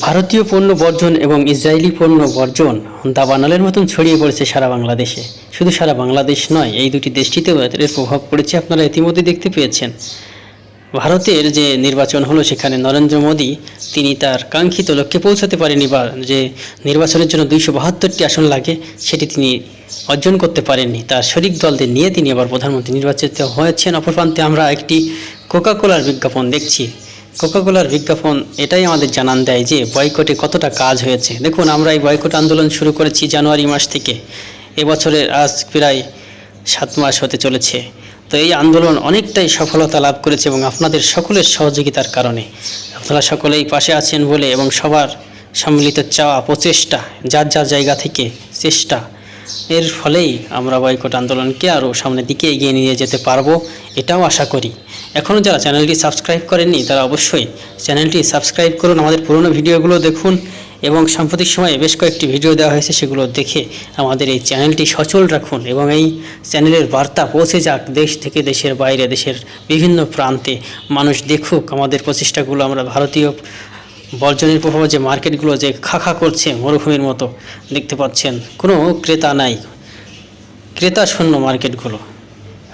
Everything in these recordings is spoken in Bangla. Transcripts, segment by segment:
ভারতীয় পণ্য বর্জন এবং ইসরায়েলি পণ্য বর্জন দাবানলের মতন ছড়িয়ে পড়েছে সারা বাংলাদেশে। শুধু সারা বাংলাদেশ নয়, এই দুটি দেশটিতেও এর প্রভাব পড়েছে আপনারা ইতিমধ্যে দেখতে পেয়েছেন। ভারতের যে নির্বাচন হলো সেখানে নরেন্দ্র মোদী, তিনি তার কাঙ্ক্ষিত লক্ষ্যে পৌঁছাতে পারেনি বা যে নির্বাচনের জন্য দুইশো বাহাত্তরটি আসন লাগে, সেটি তিনি অর্জন করতে পারেননি। তার শরিক দলদের নিয়ে তিনি আবার প্রধানমন্ত্রী নির্বাচিত হয়েছেন। অপর প্রান্তে আমরা একটি কোকা কোলার বিজ্ঞাপন দেখছি। কোকা কোলার বিজ্ঞাপন এটাই আমাদের জানান দেয় যে বয়কটে কতটা কাজ হয়েছে। দেখুন, আমরা এই বয়কট আন্দোলন শুরু করেছি জানুয়ারি মাস থেকে। এবছরের আজ প্রায় সাত মাস হতে চলেছে। তো এই আন্দোলন অনেকটাই সফলতা লাভ করেছে এবং আপনাদের সকলের সহযোগিতার কারণে। আপনারা সকলেই পাশে আছেন বলে এবং সবার সম্মিলিত চাওয়া প্রচেষ্টা, যার যার জায়গা থেকে চেষ্টা এর ফলেই আমরা বয়কট আন্দোলনকে আরও সামনের দিকে এগিয়ে নিয়ে যেতে পারব, এটাও আশা করি। এখনও যারা চ্যানেলটি সাবস্ক্রাইব করেননি, তারা অবশ্যই চ্যানেলটি সাবস্ক্রাইব করুন। আমাদের পুরনো ভিডিওগুলো দেখুন এবং সাম্প্রতিক সময়ে বেশ কয়েকটি ভিডিও দেওয়া হয়েছে, সেগুলো দেখে আমাদের এই চ্যানেলটি সচল রাখুন এবং এই চ্যানেলের বার্তা পৌঁছে যাক দেশ থেকে দেশের বাইরে, দেশের বিভিন্ন প্রান্তে। মানুষ দেখুক আমাদের প্রচেষ্টাগুলো, আমরা ভারতীয় বর্জনের প্রভাবে যে মার্কেটগুলো যে খাখা করছে, মরুভূমির মতো দেখতে পাচ্ছেন, কোনো ক্রেতা নাই। ক্রেতা শূন্য মার্কেটগুলো।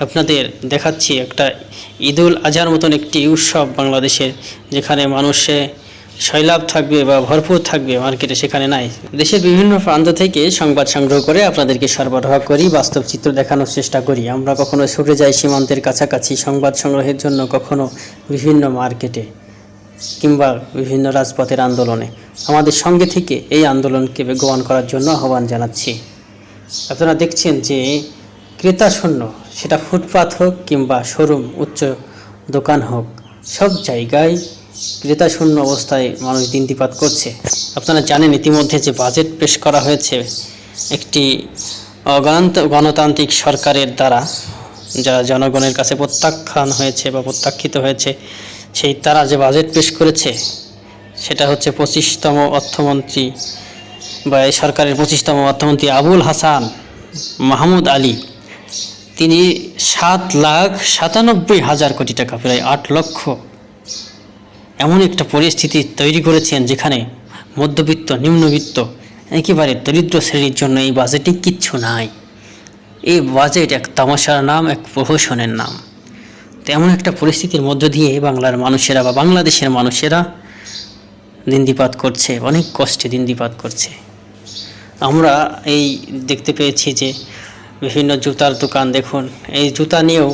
আপনাদের দেখাচ্ছি একটা ঈদুল আজহার মতন একটি উৎসব বাংলাদেশের, যেখানে মানুষে শৈলাভ থাকবে বা ভরপুর থাকবে মার্কেটে, সেখানে নাই। দেশের বিভিন্ন প্রান্ত থেকে সংবাদ সংগ্রহ করে আপনাদেরকে সরবরাহ করি, বাস্তব চিত্র দেখানোর চেষ্টা করি। আমরা কখনো ছুটে যাই সীমান্তের কাছাকাছি সংবাদ সংগ্রহের জন্য, কখনো বিভিন্ন মার্কেটে। কিংবা বিভিন্ন রাজপথের আন্দোলনে। আমাদের সঙ্গে থেকে এই আন্দোলনকে বেগবান করার জন্য আহ্বান জানাচ্ছি। আপনারা দেখছেন যে ক্রেতা শূন্য, সেটা ফুটপাথ হোক কিংবা শোরুম, উচ্চ দোকান হোক, সব জায়গায় ক্রেতা শূন্য অবস্থায় মানুষ দিনতিপাত করছে। আপনারা জানেন ইতিমধ্যে যে বাজেট পেশ করা হয়েছে একটি অগণান্ত গণতান্ত্রিক সরকারের দ্বারা, যারা জনগণের কাছে প্রত্যাখ্যান হয়েছে বা প্রত্যাখ্যিত হয়েছে সেই তারা যে বাজেট পেশ করেছে, সেটা হচ্ছে পঁচিশতম অর্থমন্ত্রী বা এই সরকারের পঁচিশতম অর্থমন্ত্রী আবুল হাসান মাহমুদ আলী। তিনি সাত লাখ সাতানব্বই হাজার কোটি টাকা, প্রায় আট লক্ষ এমন একটা পরিস্থিতি তৈরি করেছেন যেখানে মধ্যবিত্ত, নিম্নবিত্ত, একেবারে দরিদ্র শ্রেণির জন্য এই বাজেটে কিচ্ছু নাই। এই বাজেট এক তামাশার নাম, এক প্রহসনের নাম। তেমন একটা পরিস্থিতির মধ্য দিয়ে বাংলার মানুষেরা বা বাংলাদেশের মানুষেরা দিনদিপাত করছে, অনেক কষ্টে দিনদিপাত করছে। আমরা এই দেখতে পেয়েছি যে বিভিন্ন জুতার দোকান দেখুন, এই জুতা নিয়েও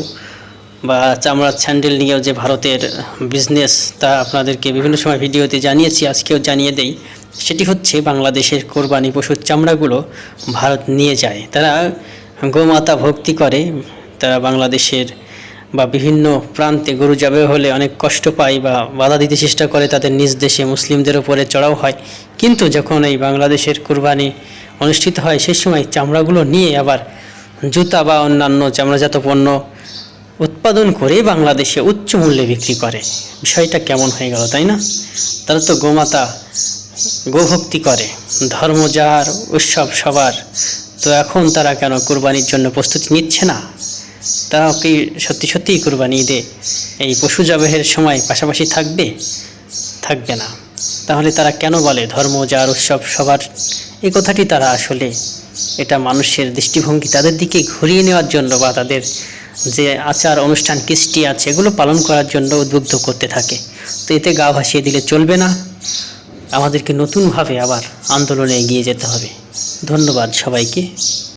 বা চামড়ার স্যান্ডেল নিয়েও যে ভারতের বিজনেস তা আপনাদেরকে বিভিন্ন সময় ভিডিওতে জানিয়েছি, আজকেও জানিয়ে দেই। সেটি হচ্ছে বাংলাদেশের কোরবানি পশুর চামড়াগুলো ভারত নিয়ে যায়। তারা গোমাতা ভক্তি করে, তারা বাংলাদেশের বা বিভিন্ন প্রান্তে গরু যাবে হলে অনেক কষ্ট পায় বা বাধা দিতে চেষ্টা করে তাদের নিজ দেশে মুসলিমদের উপরে চড়াও হয়। কিন্তু যখন এই বাংলাদেশের কুরবানি অনুষ্ঠিত হয়, সেই সময় চামড়াগুলো নিয়ে আবার জুতা বা অন্যান্য চামড়াজাত পণ্য উৎপাদন করে বাংলাদেশে উচ্চ মূল্যে বিক্রি করে। বিষয়টা কেমন হয়ে গেল, তাই না? তারা তো গোমাতা, গোভক্তি করে। ধর্ম যার উৎসব, সবার। তো এখন তারা কেন কুরবানির জন্য প্রস্তুতি নিচ্ছে না? তারা কি সত্যি সত্যিই কুরবানি ঈদে এই পশু জবাহের সময় পাশাপাশি থাকবে? থাকবে না। তাহলে তারা কেন বলে ধর্ম, যার উৎসব, সবার? এই কথাটি তারা আসলে এটা মানুষের দৃষ্টিভঙ্গি তাদের দিকে ঘুরিয়ে নেওয়ার জন্য বা তাদের যে আচার, অনুষ্ঠান, কৃষ্টি আছে, এগুলো পালন করার জন্য উদ্বুদ্ধ করতে থাকে। তো এতে গা ভাসিয়ে দিলে চলবে না। আমাদেরকে নতুনভাবে আবার আন্দোলনে এগিয়ে যেতে হবে। ধন্যবাদ সবাইকে।